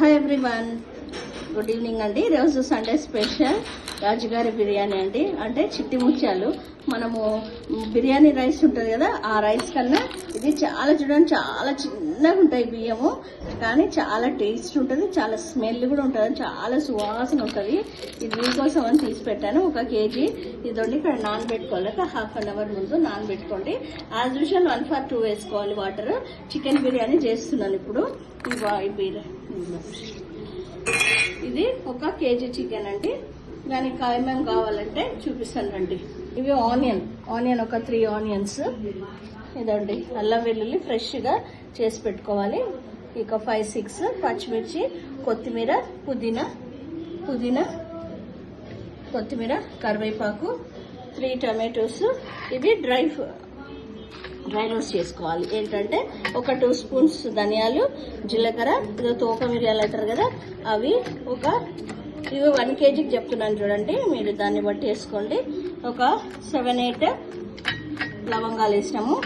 Hi everyone good evening అండి. ఈరోజు Sunday special రాజుగారి బిర్యానీ అండి. అంటే చిట్టి ముత్యాలు. మనము బిర్యానీ రైస్ ఉంటుంది కదా ఆ రైస్ కన్నా ఇది చాలా చూడండి చాలా చిన్నగా ఉంటాయి బియ్యము. కానీ చాలా టేస్ట్ ఉంటుంది చాలా స్మెల్ కూడా ఉంటుంది చాలా సువాసన ఉంటుంది. ఇది మీకోసం అని తీసి పెట్టాను ఒక కేజీ. ఇదండి ఇక్కడ నానబెట్టుకోవాలి. ఒక హాఫ్ అన్ అవర్ ముందు నానబెట్టుకోండి. As usual one for two వేసుకోవాలి వాటర్ చికెన్ బిర్యానీ చేస్తున్నాను ఇప్పుడు. ఈ ఈ బిర్యానీ ఇది ఒక కేజీ చికెన్ అండి. దానికి కాయమేం కావాలంటే చూపిస్తాను రండి. ఇవి ఆనియన్. ఆనియన్ ఒక త్రీ ఆనియన్స్. ఇదండి. అల్లం వెల్లుల్లి ఫ్రెష్గా చేసి పెట్టుకోవాలి. ఇక ఫైవ్ సిక్స్ పచ్చిమిర్చి కొత్తిమీర పుదీనా పుదీనా కొత్తిమీర కరివేపాకు త్రీ టమాటోస్. ఇవి డ్రై డ్రై రోస్ట్ చేసుకోవాలి. ఏంటంటే ఒక టూ స్పూన్స్ ధనియాలు జీలకర్ర ఇది తోక మిరియాలు అవుతారు కదా అవి ఒక ఇవి వన్ కేజీకి చెప్తున్నాను చూడండి. మీరు దాన్ని బట్టి వేసుకోండి. ఒక సెవెన్ ఎయిట్ లవంగాలు వేసినాము.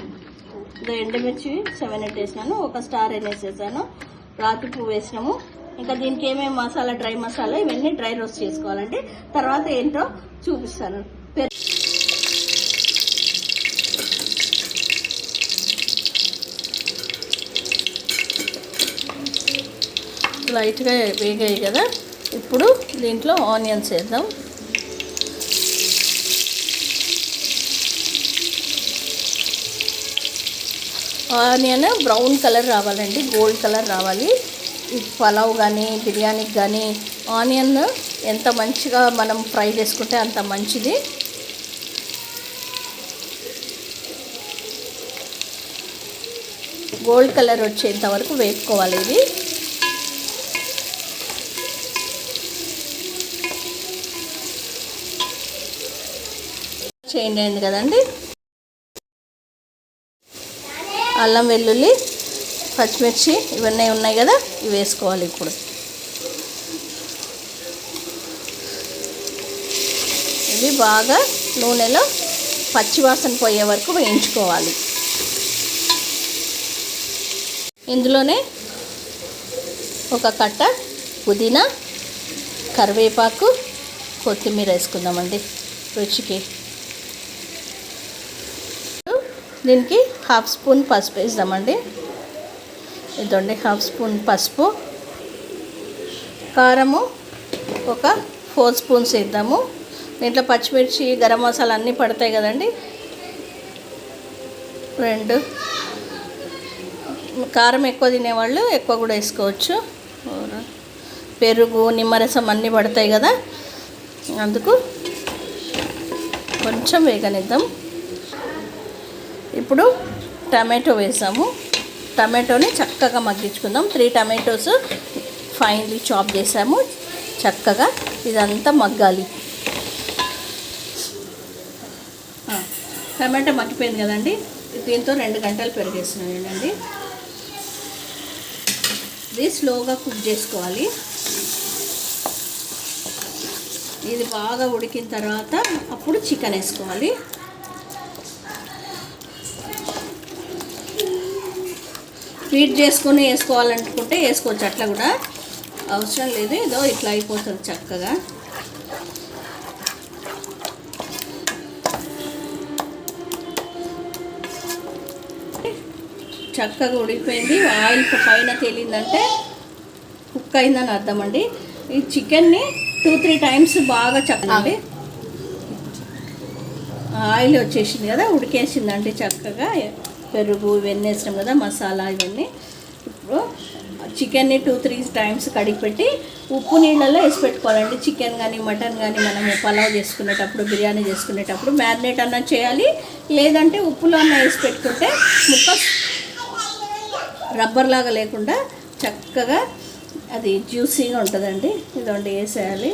ఎండుమిర్చి సెవెన్ ఎయిట్ వేసినాను. ఒక స్టార్ అని వేసేసాను రాతి పువ్వు వేసినాము. ఇంకా దీనికి ఏమేమి మసాలా డ్రై మసాలా ఇవన్నీ డ్రై రోస్ట్ చేసుకోవాలండి. తర్వాత ఏంటో చూపిస్తాను పెరుగు లైట్గా వేగాయి కదా. ఇప్పుడు దీంట్లో ఆనియన్స్ వేద్దాం. ఆనియన్ బ్రౌన్ కలర్ రావాలండి గోల్డ్ కలర్ రావాలి. పలావ్ కానీ బిర్యానీకి కానీ ఆనియన్ ఎంత మంచిగా మనం ఫ్రై చేసుకుంటే అంత మంచిది. గోల్డ్ కలర్ వచ్చేంత వరకు వేపుకోవాలి ఇది. చేయండి అయింది కదండి. అల్లం వెల్లుల్లి పచ్చిమిర్చి ఇవన్నీ ఉన్నాయి కదా ఇవి వేసుకోవాలి ఇప్పుడు. ఇవి బాగా నూనెలో పచ్చివాసన పోయే వరకు వేయించుకోవాలి. ఇందులోనే ఒక కట్ట పుదీనా కరివేపాకు కొత్తిమీర వేసుకుందామండి రుచికి. దీనికి హాఫ్ స్పూన్ పసుపు వేద్దామండి. ఇదండి హాఫ్ స్పూన్ పసుపు. కారము ఒక ఫోర్ స్పూన్స్ వేద్దాము. దీంట్లో పచ్చిమిర్చి గరం మసాలా అన్నీ పడతాయి కదండి. రెండు. కారం ఎక్కువ తినేవాళ్ళు ఎక్కువ కూడా వేసుకోవచ్చు. పెరుగు నిమ్మరసం అన్నీ పడతాయి కదా. అందుకు కొంచెం వేగనిద్దాం. ఇప్పుడు టమాటో వేసాము. టమాటోని చక్కగా మగ్గించుకుందాం. త్రీ టమాటోస్ ఫైన్లీ చాప్ చేసాము. చక్కగా ఇదంతా మగ్గాలి. టమాటో మగ్గిపోయింది కదండి. దీంతో రెండు గంటలు పెరిగేస్తున్నానండి ఇది స్లోగా కుక్ చేసుకోవాలి. ఇది బాగా ఉడికిన తర్వాత అప్పుడు చికెన్ వేసుకోవాలి. స్వీట్ చేసుకొని వేసుకోవాలనుకుంటే వేసుకోవచ్చు. అట్లా కూడా అవసరం లేదు. ఏదో ఇట్లా అయిపోతుంది చక్కగా. చక్కగా ఉడికిపోయింది. ఆయిల్ పైన తేలిందంటే కుక్ అయిందని అర్థం అండి ఈ చికెన్ని టూ త్రీ టైమ్స్ బాగా చక్కగా ఆయిల్ వచ్చేసింది కదా ఉడికేసిందండి చక్కగా. పెరుగు ఇవన్నీ వేసినాం కదా మసాలా ఇవన్నీ. ఇప్పుడు చికెన్ని టూ త్రీ టైమ్స్ కడిగి పెట్టి ఉప్పు నీళ్ళలో వేసి పెట్టుకోవాలండి. చికెన్ కానీ మటన్ కానీ మనము పలావ్ చేసుకునేటప్పుడు బిర్యానీ చేసుకునేటప్పుడు మ్యారినేట్ అన్న చేయాలి. లేదంటే ఉప్పులో అన్న వేసి పెట్టుకుంటే ముక్క రబ్బర్ లాగా లేకుండా చక్కగా అది జ్యూసీగా ఉంటుందండి. ఇదండి వేసేయాలి.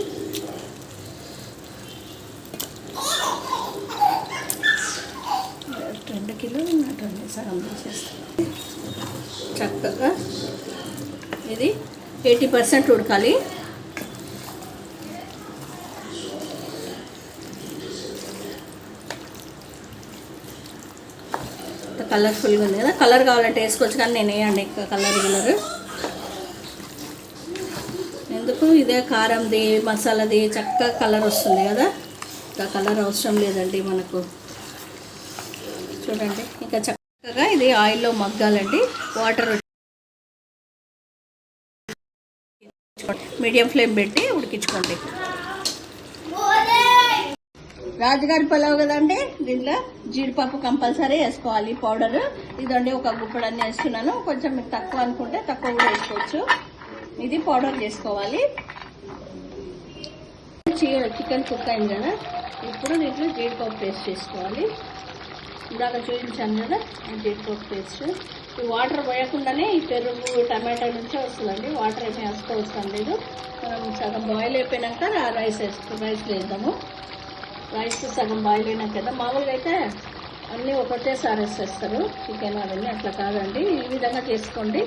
రెండు కిలోలు సగం తీసేస్తాను చక్కగా ఇది ఎయిటీ పర్సెంట్ ఉడకాలి. కలర్ఫుల్గా ఉంది కదా. కలర్ కావాలంటే వేసుకోవచ్చు కానీ నేను వేయండి కలర్ కలర్. ఎందుకు? ఇదే కారంది మసాలాది చక్కగా కలర్ వస్తుంది కదా. ఇంకా కలర్ అవసరం లేదండి మనకు. చూడండి. ఇంకా చక్కగా ఇది ఆయిల్లో మగ్గాలండి. వాటర్ మీడియం ఫ్లేమ్ పెట్టి ఉడికించుకోండి. రాజుగారి పలావ్ కదండి? దీంట్లో జీడిపప్పు కంపల్సరీ వేసుకోవాలి. పౌడర్. ఇదండి ఒక గుప్పడన్నీ వేస్తున్నాను. కొంచెం మీకు తక్కువ అనుకుంటే తక్కువ కూడా వేసుకోవచ్చు. ఇది పౌడర్ చేసుకోవాలి. చికెన్ కుక్ అయింది కదా. ఇప్పుడు దీంట్లో జీడిపప్పు పేస్ట్ చేసుకోవాలి. ఇందాక చూపించాను కదా ఈ జీడిపప్పు పేస్ట్ ఈ వాటర్ పోయకుండానే ఈ పెరుగు టమాటా నుంచే వస్తుందండి. వాటర్ ఏమీ వేస్తూ లేదు. మనం సగం బాయిల్ అయిపోయినాక ఆ రైస్ వేసుకో రైస్ వేద్దాము. రైస్ సగం బాయిల్ అయినాక కదా మామూలుగా అయితే అన్నీ ఒకటేసారి వేసేస్తారు. చికెన్ అవన్నీ అట్లా కాదండి. ఈ విధంగా చేసుకోండి.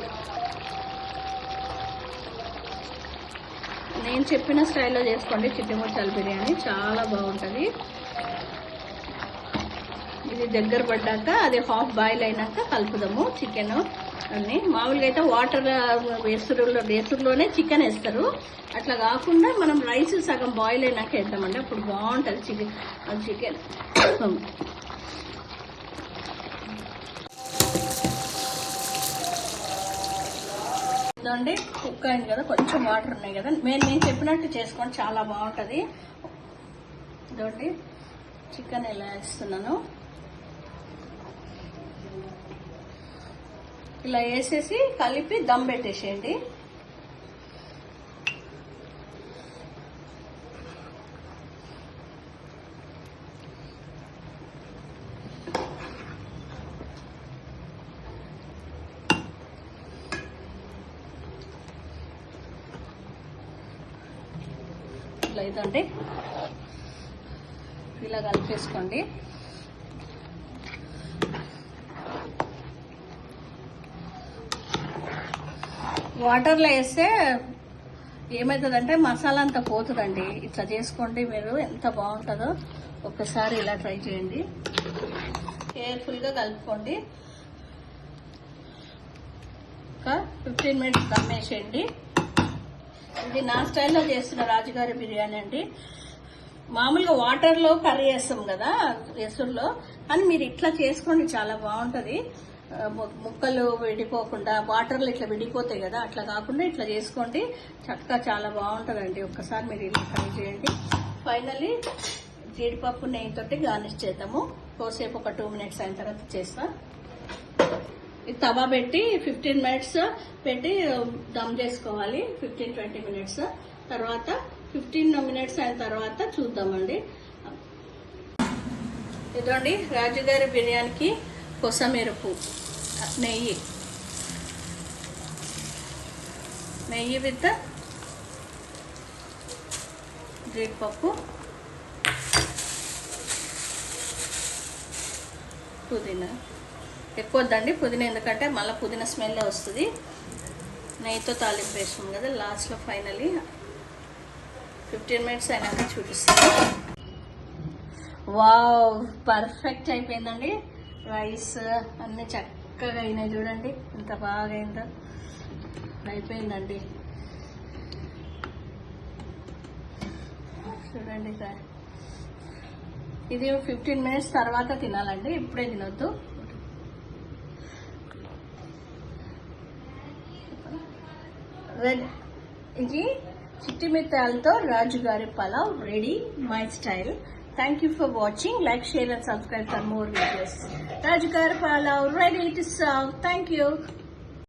నేను చెప్పిన స్టైల్లో చేసుకోండి. చిట్టి ముట్టాల బిర్యానీ చాలా బాగుంటుంది. ఇది దగ్గర పడ్డాక అది హాఫ్ బాయిల్ అయినాక కలుపుదాము చికెన్ అన్ని. మామూలుగా అయితే వాటర్ వేసురులో వేసురులోనే చికెన్ వేస్తారు. అట్లా కాకుండా మనం రైస్ సగం బాయిల్ అయినాక వేద్దామండి. అప్పుడు బాగుంటుంది చికెన్ చికెన్ ఇదండి కుక్ అయింది కదా కొంచెం వాటర్ ఉన్నాయి కదా. నేను నేను చెప్పినట్టు చేసుకోండి చాలా బాగుంటుంది. ఇదండి చికెన్ ఎలా వేస్తున్నాను. ఇలా వేసేసి కలిపి దమ్ పెట్టేసేయండి. ఇట్లా ఇదండి. ఇలా కలిపేసుకోండి. వాటర్లో వేస్తే ఏమవుతుందంటే మసాలా అంతా పోతుందండి. ఇట్లా చేసుకోండి మీరు ఎంత బాగుంటుందో ఒక్కసారి ఇలా ట్రై చేయండి. కేర్ఫుల్గా కలుపుకోండి. ఒక ఫిఫ్టీన్ మినిట్స్ దమ్మేసేయండి ఇది నా స్టైల్లో చేస్తున్న రాజుగారి బిర్యానీ అండి. మామూలుగా వాటర్లో కర్రీ వేస్తాం కదా ఎసురులో కానీ మీరు ఇట్లా చేసుకోండి చాలా బాగుంటుంది. ముక్కలు విడిపోకుండా వాటర్లు ఇట్లా విడిపోతాయి కదా అట్లా కాకుండా ఇట్లా చేసుకోండి. చక్కగా చాలా బాగుంటుందండి. ఒక్కసారి మీరు ఇలా ట్రై చేయండి. ఫైనల్లీ జీడిపప్పు నెయ్యితోటి గార్నిష్ చేద్దాము. కోసేపు ఒక టూ మినిట్స్ అయిన తర్వాత చేస్తా. ఇది తవా పెట్టి ఫిఫ్టీన్ మినిట్స్ పెట్టి దమ్ చేసుకోవాలి. Fifteen twenty minutes. తర్వాత ఫిఫ్టీన్ మినిట్స్ అయిన తర్వాత చూద్దామండి. ఇదండి రాజుగారి బిర్యానీకి కొసమెరుపు. నెయ్యి. నెయ్యి విత్ జీడిపప్పు పుదీనా. ఎక్కువ వద్దండి పుదీనా ఎందుకంటే మళ్ళీ పుదీనా స్మెల్ వస్తుంది. నెయ్యితో తాలింపు వేసాం కదా లాస్ట్లో ఫైనలీ ఫిఫ్టీన్ మినిట్స్ అయినాక చూపిస్తాను. వావ్ పర్ఫెక్ట్ అయిపోయిందండి. రైస్ అన్నీ చక్కగా అయినాయి చూడండి. ఇంత బాగా అయిందో. అయిపోయిందండి. చూడండి సార్. ఇది ఫిఫ్టీన్ మినిట్స్ తర్వాత తినాలండి. ఇప్పుడే తినొద్దు. రెడ్ ఇది చిట్టి మిత్తాలతో రాజుగారి pulao ready my style Thank you for watching. Like, share and subscribe for more videos. Rajgarpala ready to serve. Thank you.